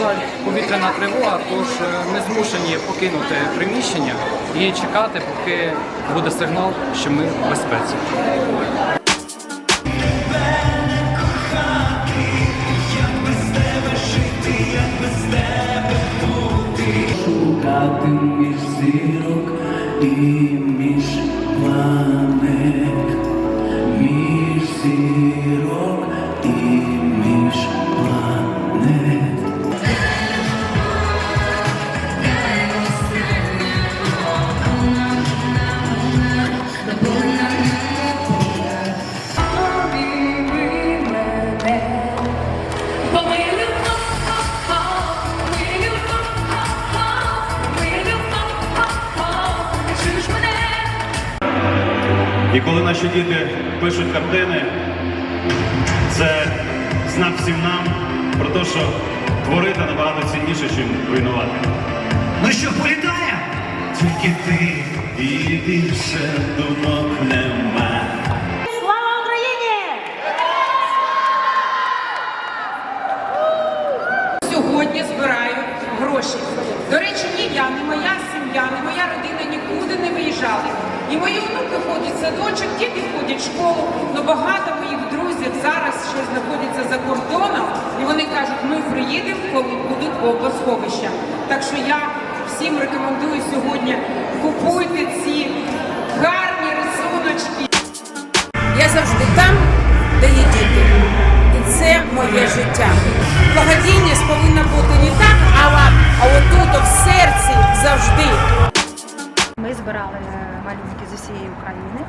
жаль, повітряна тривога, тож е, ми змушені покинути приміщення і чекати, поки буде сигнал, що ми в безпеці. шукати між зірок і І коли наші діти пишуть картини, це знак всім нам про те, що творити набагато цінніше, ніж руйнувати. Ну що, політає? Тільки ти і більше думок нема. Гроші. До речі, ні я, ні моя сім'я, ні моя родина нікуди не виїжджали. І мої внуки ходять в садочок, діти ходять в школу. але багато моїх друзів зараз ще знаходяться за кордоном, і вони кажуть, ми приїдемо, коли будуть бомбосховища. Так що я всім рекомендую сьогодні купуйте завжди. Ми збирали е, малюнки з усієї України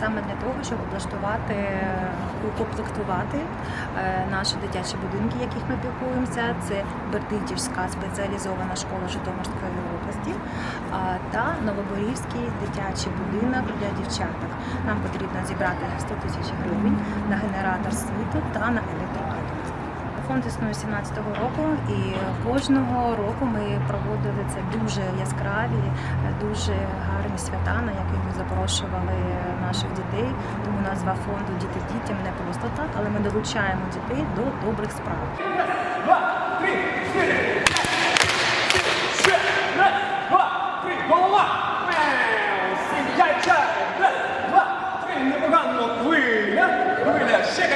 саме для того, щоб облаштувати, е, укомплектувати е, наші дитячі будинки, яких ми піклуємося. Це Бердичівська спеціалізована школа Житомирської області та Новоборівський дитячий будинок для дівчаток. Нам потрібно зібрати 100 тисяч гривень на генератор світу та на електроавто. Фонд існує 17-го року, і кожного року ми проводили це дуже яскраві, дуже гарні свята, на які ми запрошували наших дітей. Тому назва фонду Діти дітям не просто так, але ми долучаємо дітей до добрих справ. два, три, голова! Меу, сім'я два, три, непогано хвиля! Хвиля, ще